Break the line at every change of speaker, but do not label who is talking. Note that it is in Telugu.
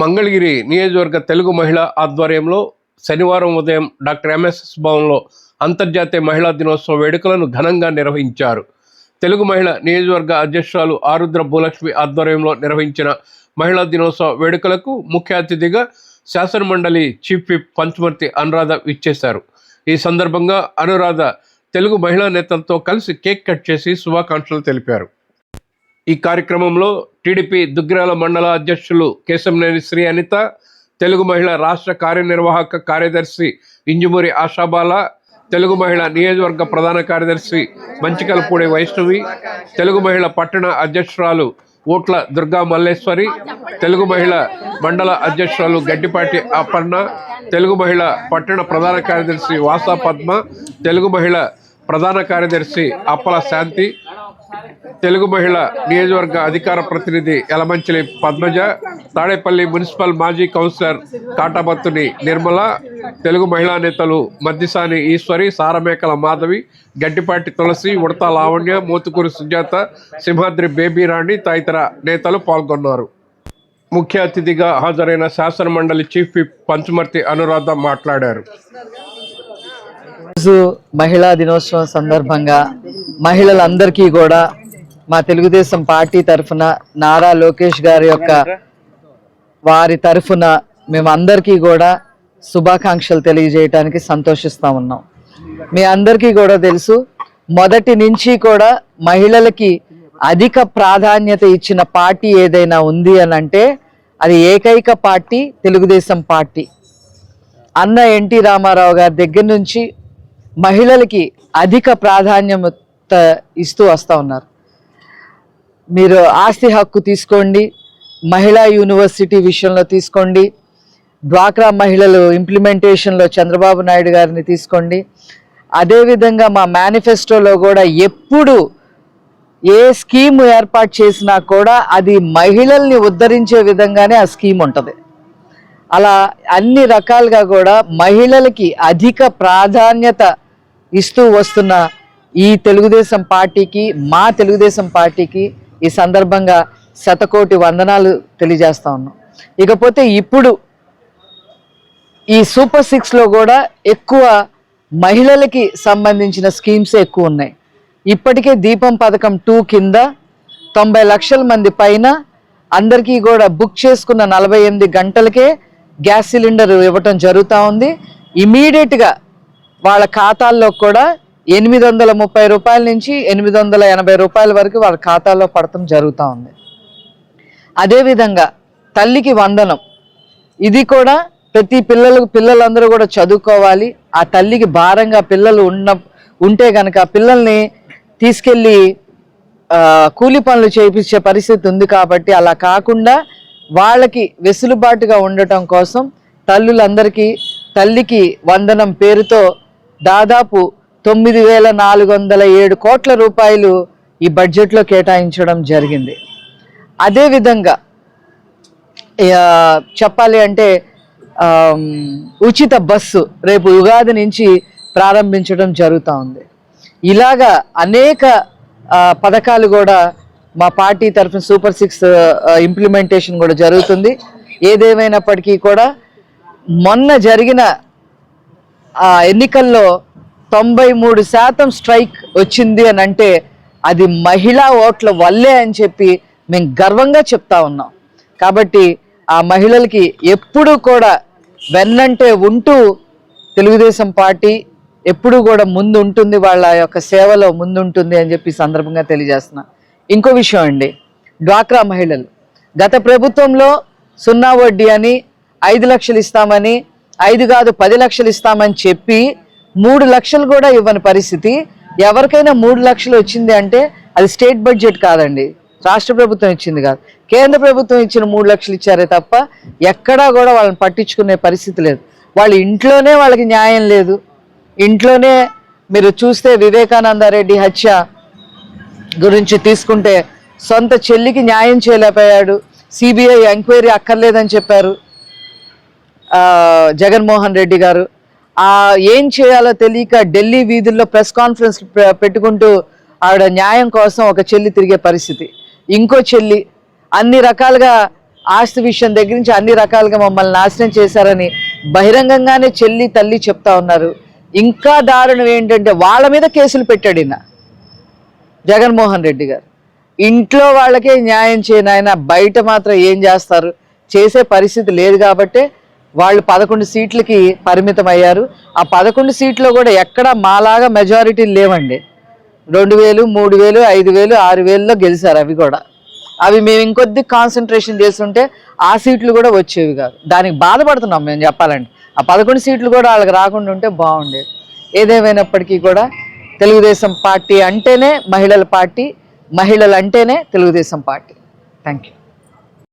మంగళగిరి నియోజకవర్గ తెలుగు మహిళ ఆధ్వర్యంలో శనివారం ఉదయం డాక్టర్ ఎంఎస్ఎస్ భవన్లో అంతర్జాతీయ మహిళా దినోత్సవ వేడుకలను ఘనంగా నిర్వహించారు. తెలుగు మహిళ నియోజకవర్గ అధ్యక్షురాలు ఆరుద్ర భూలక్ష్మి ఆధ్వర్యంలో నిర్వహించిన మహిళా దినోత్సవ వేడుకలకు ముఖ్య అతిథిగా శాసనమండలి చీఫ్ విప్ పంచమర్తి అనురాధ ఇచ్చేశారు ఈ సందర్భంగా అనురాధ తెలుగు మహిళా నేతలతో కలిసి కేక్ కట్ చేసి శుభాకాంక్షలు తెలిపారు. ఈ కార్యక్రమంలో టీడీపీ దుగ్గిరాల మండల అధ్యక్షులు కేశంనేని శ్రీ అనిత తెలుగు మహిళ రాష్ట్ర కార్యనిర్వాహక కార్యదర్శి ఇంజుమూరి ఆశాబాల తెలుగు మహిళ నియోజకవర్గ ప్రధాన కార్యదర్శి మంచికలపూడి వైష్ణవి తెలుగు మహిళ పట్టణ అధ్యక్షురాలు ఓట్ల దుర్గా మల్లేశ్వరి తెలుగు మహిళ మండల అధ్యక్షురాలు గడ్డిపాటి అపర్ణ తెలుగు మహిళ పట్టణ ప్రధాన కార్యదర్శి వాసా పద్మ తెలుగు మహిళ ప్రధాన కార్యదర్శి అప్పల శాంతి తెలుగు మహిళ నియోజకవర్గ అధికార ప్రతినిధి యలమంచిలి పద్మజ తాడేపల్లి మున్సిపల్ మాజీ కౌన్సిలర్ కాటాబత్తుని నిర్మల తెలుగు మహిళా నేతలు మద్దిసాని ఈశ్వరి సారమేకల మాధవి గడ్డిపాటి తులసి ఉడత లావణ్య మోతుకూరు సుజాత సింహాద్రి బేబీ రాణి తదితర నేతలు పాల్గొన్నారు. ముఖ్య అతిథిగా హాజరైన శాసన మండలి చీఫ్ విప్ పంచుమర్తి అనురాధ మాట్లాడారు.
మహిళా దినోత్సవం సందర్భంగా మహిళలందరికీ కూడా మా తెలుగుదేశం పార్టీ తరఫున నారా లోకేష్ గారి యొక్క వారి తరఫున మేమందరికీ కూడా శుభాకాంక్షలు తెలియజేయటానికి సంతోషిస్తా ఉన్నాం. మీ అందరికీ కూడా తెలుసు మొదటి నుంచి కూడా మహిళలకి అధిక ప్రాధాన్యత ఇచ్చిన పార్టీ ఏదైనా ఉంది అని అంటే అది ఏకైక పార్టీ తెలుగుదేశం పార్టీ. అన్న ఎన్టీ రామారావు గారి దగ్గర నుంచి మహిళలకి అధిక ప్రాధాన్యత ఇస్తూ వస్తూ ఉన్నారు. మీరు ఆస్తి హక్కు తీసుకోండి మహిళా యూనివర్సిటీ విషయంలో తీసుకోండి డ్వాక్రా మహిళలు ఇంప్లిమెంటేషన్లో చంద్రబాబు నాయుడు గారిని తీసుకోండి. అదేవిధంగా మా మేనిఫెస్టోలో కూడా ఎప్పుడు ఏ స్కీమ్ ఏర్పాటు చేసినా కూడా అది మహిళల్ని ఉద్ధరించే విధంగానే ఆ స్కీమ్ ఉంటుంది. అలా అన్ని రకాలుగా కూడా మహిళలకి అధిక ప్రాధాన్యత ఇస్తూ వస్తున్న ఈ తెలుగుదేశం పార్టీకి మా తెలుగుదేశం పార్టీకి ఈ సందర్భంగా శతకోటి వందనాలు తెలియజేస్తా ఉన్నాం. ఇకపోతే ఇప్పుడు ఈ సూపర్ సిక్స్లో కూడా ఎక్కువ మహిళలకి సంబంధించిన స్కీమ్స్ ఎక్కువ ఉన్నాయి. ఇప్పటికే దీపం పథకం టూ కింద తొంభై లక్షల మంది పైన అందరికీ కూడా బుక్ చేసుకున్న నలభై ఎనిమిది గంటలకే గ్యాస్ సిలిండర్ ఇవ్వటం జరుగుతూ ఉంది. ఇమీడియట్గా వాళ్ళ ఖాతాల్లో కూడా ఎనిమిది వందల ముప్పై రూపాయల నుంచి ఎనిమిది వందల ఎనభై రూపాయల వరకు వాళ్ళ ఖాతాలో పడటం జరుగుతూ ఉంది. అదేవిధంగా తల్లికి వందనం. ఇది కూడా ప్రతి పిల్లలకు పిల్లలందరూ కూడా చదువుకోవాలి. ఆ తల్లికి భారంగా పిల్లలు ఉన్న ఉంటే కనుక పిల్లల్ని తీసుకెళ్ళి కూలి పనులు చేయించే పరిస్థితి ఉంది కాబట్టి అలా కాకుండా వాళ్ళకి వెసులుబాటుగా ఉండటం కోసం తల్లులందరికీ తల్లికి వందనం పేరుతో దాదాపు తొమ్మిది వేల నాలుగు వందల ఏడు కోట్ల రూపాయలు ఈ బడ్జెట్లో కేటాయించడం జరిగింది. అదేవిధంగా చెప్పాలి అంటే ఉచిత బస్సు రేపు ఉగాది నుంచి ప్రారంభించడం జరుగుతూ ఉంది. ఇలాగా అనేక పథకాలు కూడా మా పార్టీ తరఫున సూపర్ సిక్స్ ఇంప్లిమెంటేషన్ కూడా జరుగుతుంది. ఏదేమైనప్పటికీ కూడా మొన్న జరిగిన ఆ ఎన్నికల్లో తొంభై మూడు శాతం స్ట్రైక్ వచ్చింది అని అంటే అది మహిళా ఓట్ల వల్లే అని చెప్పి మేము గర్వంగా చెప్తా ఉన్నాం. కాబట్టి ఆ మహిళలకి ఎప్పుడూ కూడా వెన్నంటే ఉంటూ తెలుగుదేశం పార్టీ ఎప్పుడూ కూడా ముందు ఉంటుంది వాళ్ళ యొక్క సేవలో ముందు ఉంటుంది అని చెప్పి సందర్భంగా తెలియజేస్తున్నా. ఇంకో విషయం అండి డ్వాక్రా మహిళలు. గత ప్రభుత్వంలో సున్నా వడ్డీ అని ఐదు లక్షలు ఇస్తామని ఐదు కాదు పది లక్షలు ఇస్తామని చెప్పి మూడు లక్షలు కూడా ఇవ్వని పరిస్థితి. ఎవరికైనా మూడు లక్షలు వచ్చింది అంటే అది స్టేట్ బడ్జెట్ కాదండి. రాష్ట్ర ప్రభుత్వం ఇచ్చింది కాదు. కేంద్ర ప్రభుత్వం ఇచ్చిన మూడు లక్షలు ఇచ్చారే తప్ప ఎక్కడా కూడా వాళ్ళని పట్టించుకునే పరిస్థితి లేదు. వాళ్ళ ఇంట్లోనే వాళ్ళకి న్యాయం లేదు. ఇంట్లోనే మీరు చూస్తే వివేకానంద రెడ్డి హత్య గురించి తీసుకుంటే సొంత చెల్లికి న్యాయం చేయలేకపోయాడు. సిబిఐ ఎంక్వైరీ అక్కర్లేదని చెప్పారు. జగన్మోహన్ రెడ్డి గారు. ఏం చేయాలో తెలియక ఢిల్లీ వీధుల్లో ప్రెస్ కాన్ఫరెన్స్ పెట్టుకుంటూ ఆవిడ న్యాయం కోసం ఒక చెల్లి తిరిగే పరిస్థితి. ఇంకో చెల్లి అన్ని రకాలుగా ఆస్తి విషయం దగ్గర నుంచి అన్ని రకాలుగా మమ్మల్ని నాశనం చేశారని బహిరంగంగానే చెల్లి తల్లి చెప్తా ఉన్నారు. ఇంకా దారుణం ఏంటంటే వాళ్ళ మీద కేసులు పెట్టాడు ఈయన. జగన్మోహన్ రెడ్డి గారు. ఇంట్లో వాళ్ళకే న్యాయం చేయను ఆయన బయట మాత్రం ఏం చేస్తారు? చేసే పరిస్థితి లేదు కాబట్టే వాళ్ళు పదకొండు సీట్లకి పరిమితం అయ్యారు ఆ పదకొండు సీట్లో కూడా ఎక్కడ మాలాగా మెజారిటీ లేవండి. రెండు వేలు మూడు వేలు ఐదు వేలు ఆరు వేలలో గెలిచారు అవి కూడా. అవి మేము ఇంకొద్ది కాన్సన్ట్రేషన్ చేస్తుంటే ఆ సీట్లు కూడా వచ్చేవి కాదు. దానికి బాధపడుతున్నాం మేము చెప్పాలంటే. ఆ పదకొండు సీట్లు కూడా వాళ్ళకి రాకుండా ఉంటే బాగుండేది. ఏదేమైనప్పటికీ కూడా తెలుగుదేశం పార్టీ అంటేనే మహిళల పార్టీ మహిళలు అంటేనే తెలుగుదేశం పార్టీ. Thank you